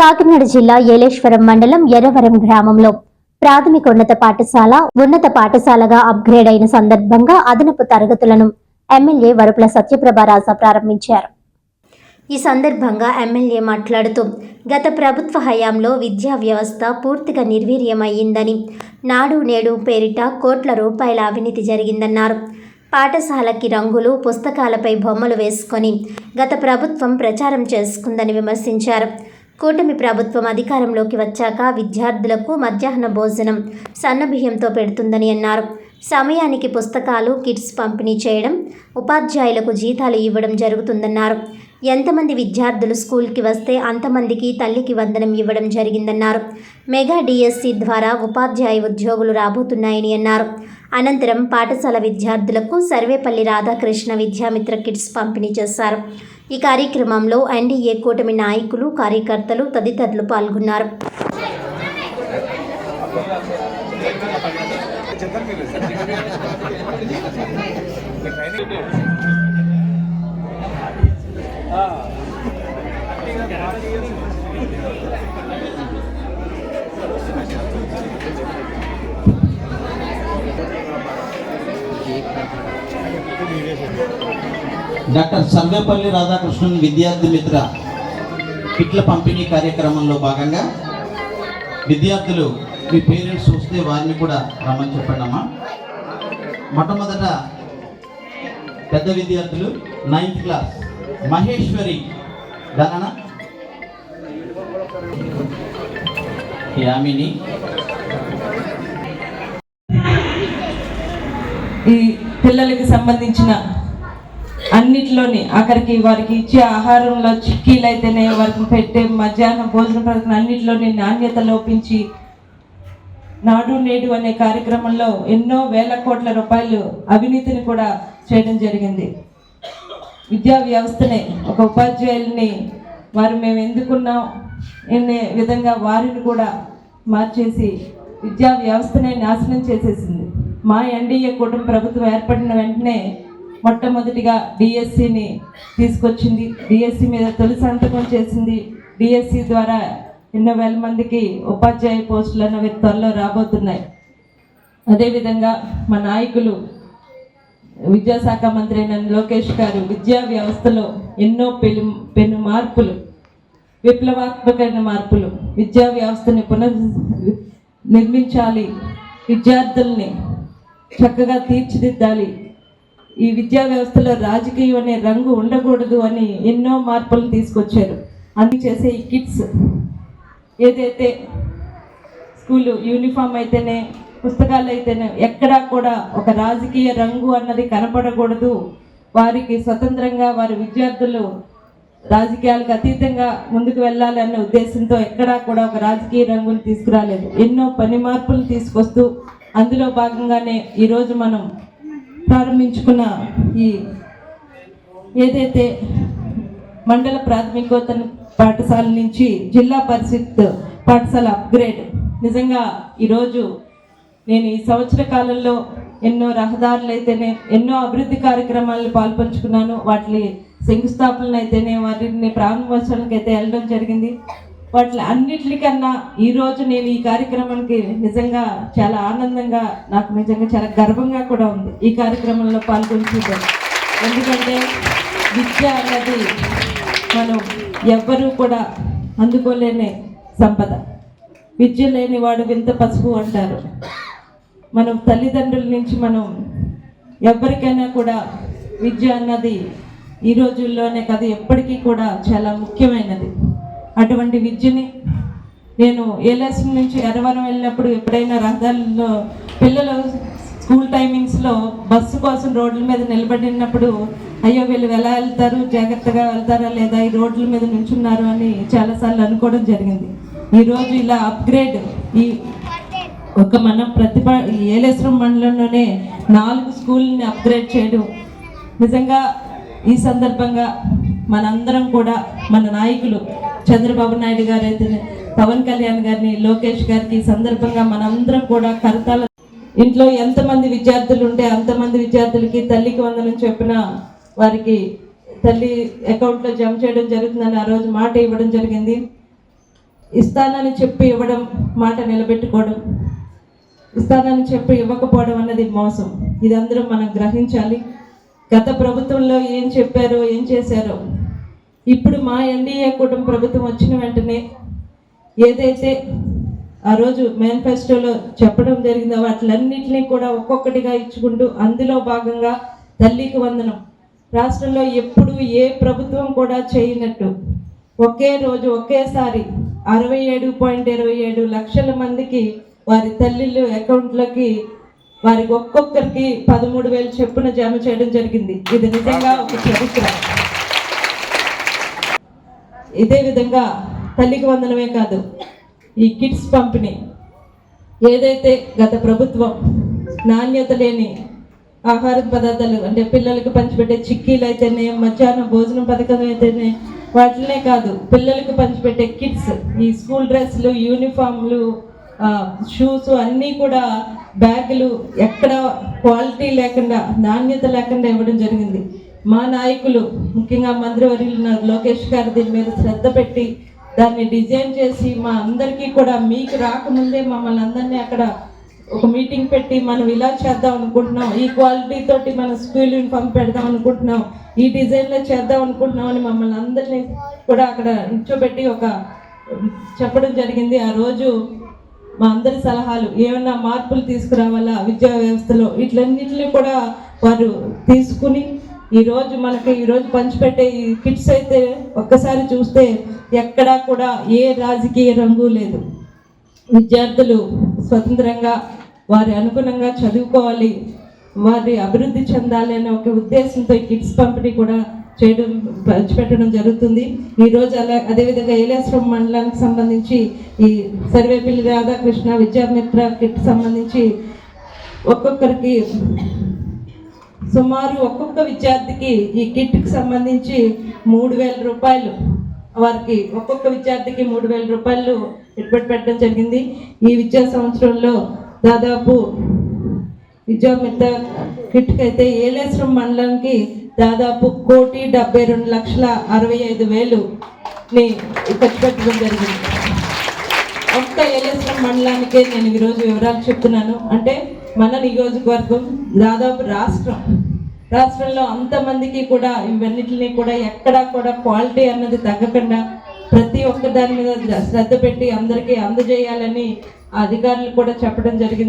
కాకినాడ జిల్లా ఏలేశ్వరం మండలం ఎర్రవరం గ్రామంలో ప్రాథమికోన్నత పాఠశాల ఉన్నత పాఠశాలగా అప్గ్రేడ్ అయిన సందర్భంగా అదనపు తరగతులను ఎమ్మెల్యే వరుపుల సత్యప్రభ రాజా ప్రారంభించారు. ఈ సందర్భంగా ఎమ్మెల్యే మాట్లాడుతూ గత ప్రభుత్వ హయాంలో విద్యా వ్యవస్థ పూర్తిగా నిర్వీర్యమయ్యిందని నాడు నేడు పేరిట కోట్ల రూపాయల అవినీతి జరిగిందన్నారు. పాఠశాలకి రంగులు పుస్తకాలపై బొమ్మలు వేసుకొని గత ప్రభుత్వం ప్రచారం చేసుకుందని విమర్శించారు. కూటమి ప్రభుత్వం అధికారంలోకి వచ్చాక విద్యార్థులకు మధ్యాహ్న భోజనం సన్నబియ్యంతో పెడుతుందని అన్నారు. సమయానికి పుస్తకాలు కిట్స్ పంపిణీ చేయడం ఉపాధ్యాయులకు జీతాలు ఇవ్వడం జరుగుతుందన్నారు. ఎంతమంది విద్యార్థులు స్కూల్కి వస్తే అంతమందికి తల్లికి వందనం ఇవ్వడం జరిగిందన్నారు. మెగా డిఎస్సి ద్వారా ఉపాధ్యాయ ఉద్యోగులు రాబోతున్నాయని అన్నారు. అనంతరం పాఠశాల విద్యార్థులకు సర్వేపల్లి రాధాకృష్ణ విద్యామిత్ర కిట్స్ పంపిణీ చేశారు. ఈ కార్యక్రమంలో ఎన్డీఏ కూటమి నాయకులు కార్యకర్తలు తదితరులు పాల్గొన్నారు. డాక్టర్ సర్వేపల్లి రాధాకృష్ణన్ విద్యార్థి మిత్ర కిట్ల పంపిణీ కార్యక్రమంలో భాగంగా విద్యార్థులు మీ పేరెంట్స్ వస్తే వారిని కూడా రమ్మని చెప్పండి అమ్మా. మొట్టమొదట పెద్ద విద్యార్థులు నైన్త్ క్లాస్ మహేశ్వరి ధనన యామిని. ఈ పిల్లలకి సంబంధించిన అన్నిటిలోని అక్కడికి వారికి ఇచ్చే ఆహారంలో చిక్కీలు అయితేనే వారికి పెట్టే మధ్యాహ్నం భోజన పథకం అన్నిటిలోని నాణ్యత లోపించి నాడు నేడు అనే కార్యక్రమంలో ఎన్నో వేల కోట్ల రూపాయలు అవినీతిని కూడా చేయడం జరిగింది. విద్యా వ్యవస్థనే ఒక ఉపాధ్యాయుల్ని వారు మేము ఎందుకున్నాం అనే విధంగా వారిని కూడా మార్చేసి విద్యా వ్యవస్థనే నాశనం చేసేసింది. మా ఎన్డీఏ కూటమి ప్రభుత్వం ఏర్పడిన వెంటనే మొట్టమొదటిగా డిఎస్సిని తీసుకొచ్చింది. డిఎస్సి మీద తొలి సంతకం చేసింది. డిఎస్సి ద్వారా ఎన్నో వేల మందికి ఉపాధ్యాయ పోస్టులు అన్నవి త్వరలో రాబోతున్నాయి. అదేవిధంగా మా నాయకులు విద్యాశాఖ మంత్రి అయిన లోకేష్ గారు విద్యా వ్యవస్థలో ఎన్నో పెను పెను మార్పులు విప్లవాత్మకమైన మార్పులు విద్యా వ్యవస్థని పునర్ నిర్మించాలి విద్యార్థుల్ని చక్కగా తీర్చిదిద్దాలి ఈ విద్యా వ్యవస్థలో రాజకీయం అనే రంగు ఉండకూడదు అని ఎన్నో మార్పులు తీసుకొచ్చారు. అన్ని చేసే ఈ కిట్స్ ఏదైతే స్కూలు యూనిఫామ్ అయితేనే పుస్తకాలు అయితేనే ఎక్కడా కూడా ఒక రాజకీయ రంగు అన్నది కనపడకూడదు. వారికి స్వతంత్రంగా వారి విద్యార్థులు రాజకీయాలకు అతీతంగా ముందుకు వెళ్ళాలన్న ఉద్దేశంతో ఎక్కడా కూడా ఒక రాజకీయ రంగుని తీసుకురాలేదు. ఎన్నో పని మార్పులు తీసుకొస్తూ అందులో భాగంగానే ఈరోజు మనం ప్రారంభించుకున్న ఈ ఏదైతే మండల ప్రాథమికోత్తర పాఠశాల నుంచి జిల్లా పరిషత్ పాఠశాల అప్గ్రేడ్ నిజంగా ఈరోజు నేను ఈ సంవత్సర కాలంలో ఎన్నో రహదారులు అయితేనే ఎన్నో అభివృద్ధి కార్యక్రమాలను పాల్పంచుకున్నాను. వాటి శంకుస్థాపనలు అయితేనే వాటిని ప్రారంభోత్సవానికి అయితే వెళ్ళడం జరిగింది. వాటి అన్నిటికన్నా ఈరోజు నేను ఈ కార్యక్రమానికి నిజంగా చాలా ఆనందంగా నాకు నిజంగా చాలా గర్వంగా కూడా ఉంది. ఈ కార్యక్రమంలో పాల్గొంటున్నాను. ఎందుకంటే విద్య అన్నది మనం ఎవ్వరూ కూడా అందుకోలేని సంపద. విద్య లేని వాడు వింత పసుపు అంటారు. మనం తల్లిదండ్రుల నుంచి మనం ఎవరికైనా కూడా విద్య అన్నది ఈ రోజుల్లోనే కాదు ఎప్పటికీ కూడా చాలా ముఖ్యమైనది. అటువంటి విద్యని నేను ఏలస్ నుంచి ఎరవరం వెళ్ళినప్పుడు ఎప్పుడైనా రహదారుల్లో పిల్లలు స్కూల్ టైమింగ్స్లో బస్సు కోసం రోడ్ల మీద నిలబడినప్పుడు అయ్యో వీళ్ళు ఎలా వెళ్తారు? జాగ్రత్తగా వెళ్తారా? లేదా ఈ రోడ్ల మీద నుంచున్నారు అని చాలాసార్లు అనుకోవడం జరిగింది. ఈరోజు ఇలా అప్గ్రేడ్ ఈ ఒక మన ప్రతిభ ఏలేశ్వరం మండలంలోనే నాలుగు స్కూల్ని అప్గ్రేడ్ చేయడం. నిజంగా ఈ సందర్భంగా మనందరం కూడా మన నాయకులు చంద్రబాబు నాయుడు గారు అయితే పవన్ కళ్యాణ్ గారిని లోకేష్ గారికి సందర్భంగా మనందరం కూడా కరతాల ఇంట్లో ఎంతమంది విద్యార్థులు ఉంటే అంతమంది విద్యార్థులకి తల్లికి వందనం చెప్పిన వారికి తల్లి అకౌంట్లో జమ చేయడం జరుగుతుందని ఆ రోజు మాట ఇవ్వడం జరిగింది. ఇస్తానని చెప్పి ఇవ్వడం మాట నిలబెట్టుకోవడం ఇస్తానని చెప్పి ఇవ్వకపోవడం అన్నది మోసం. ఇది అందరం మనం గ్రహించాలి. గత ప్రభుత్వంలో ఏం చెప్పారో ఏం చేశారో ఇప్పుడు మా ఎన్డీఏ కుటుంబ ప్రభుత్వం వచ్చిన వెంటనే ఏదైతే ఆ రోజు మేనిఫెస్టోలో చెప్పడం జరిగిందో వాటిలన్నింటినీ కూడా ఒక్కొక్కటిగా ఇచ్చుకుంటూ అందులో భాగంగా తల్లికి వందనం. రాష్ట్రంలో ఎప్పుడు ఏ ప్రభుత్వం కూడా చేయనట్టు. ఒకే రోజు ఒకేసారి అరవై ఏడు పాయింట్ ఇరవై ఏడు లక్షల మందికి వారి తల్లిళ్ళు అకౌంట్లోకి వారికి ఒక్కొక్కరికి పదమూడు వేలు చెప్పున జమ చేయడం జరిగింది. ఇది నిజంగా ఒక చరిత్ర. ఇదే విధంగా తల్లికి వందనమే కాదు ఈ కిట్స్ పంపిణీ. ఏదైతే గత ప్రభుత్వం నాణ్యత లేని ఆహార పదార్థాలు అంటే పిల్లలకు పంచిపెట్టే చిక్కీలు అయితేనే మధ్యాహ్నం భోజనం పథకం అయితేనే వాటినే కాదు పిల్లలకు పంచిపెట్టే కిట్స్ ఈ స్కూల్ డ్రెస్లు యూనిఫామ్లు షూస్ అన్నీ కూడా బ్యాగులు ఎక్కడ క్వాలిటీ లేకుండా నాణ్యత లేకుండా ఇవ్వడం జరిగింది. మా నాయకులు ముఖ్యంగా మంత్రివర్యులు లోకేష్ గారు దీని మీద శ్రద్ధ పెట్టి దాన్ని డిజైన్ చేసి మా అందరికీ కూడా మీకు రాకముందే మమ్మల్ని అందరినీ అక్కడ ఒక మీటింగ్ పెట్టి మనం ఇలా చేద్దాం అనుకుంటున్నాం ఈ క్వాలిటీ తోటి మన స్కూల్ యూనిఫామ్ పెడదాం అనుకుంటున్నాం ఈ డిజైన్లో చేద్దాం అనుకుంటున్నాం అని మమ్మల్ని అందరినీ కూడా అక్కడ నిల్చోబెట్టి ఒక చెప్పడం జరిగింది. ఆ రోజు మా అందరి సలహాలు ఏమన్నా మార్పులు తీసుకురావాలా విద్యా వ్యవస్థలో వీటిలన్నింటినీ కూడా వారు తీసుకుని ఈరోజు మనకి ఈరోజు పంచిపెట్టే ఈ కిట్స్ అయితే ఒక్కసారి చూస్తే ఎక్కడా కూడా ఏ రాజకీయ రంగు లేదు. విద్యార్థులు స్వతంత్రంగా వారి అనుగుణంగా చదువుకోవాలి వారి అభివృద్ధి చెందాలి అనే ఒక ఉద్దేశంతో ఈ కిట్స్ పంపిణీ కూడా చేయడం పంచిపెట్టడం జరుగుతుంది. ఈరోజు అలా అదేవిధంగా ఏలేశ్వరం మండలానికి సంబంధించి ఈ సర్వేపల్లి రాధాకృష్ణ విద్యామిత్ర కిట్ సంబంధించి ఒక్కొక్కరికి సుమారు ఒక్కొక్క విద్యార్థికి ఈ కిట్కి సంబంధించి మూడు వేల రూపాయలు వారికి ఒక్కొక్క విద్యార్థికి మూడు వేల రూపాయలు పెట్టుబడి పెట్టడం జరిగింది. ఈ విద్యా సంవత్సరంలో దాదాపు విద్యామిత్ర కిట్కి అయితే ఏలేశ్వరం మండలంకి దాదాపు కోటి డెబ్బై రెండు లక్షల అరవై ఐదు వేలుని ఖర్చు పెట్టడం జరిగింది. ఒక్క ఏలేశ్వరం మండలానికే నేను ఈరోజు వివరాలు చెప్తున్నాను. అంటే మన నియోజకవర్గం దాదాపు రాష్ట్రం. రాష్ట్రంలో అంతమందికి కూడా ఇవన్నిటిని కూడా ఎక్కడా కూడా క్వాలిటీ అన్నది తగ్గకుండా ప్రతి ఒక్క దాని మీద శ్రద్ధ పెట్టి అందరికీ అందజేయాలని అధికారులు కూడా చెప్పడం జరిగింది.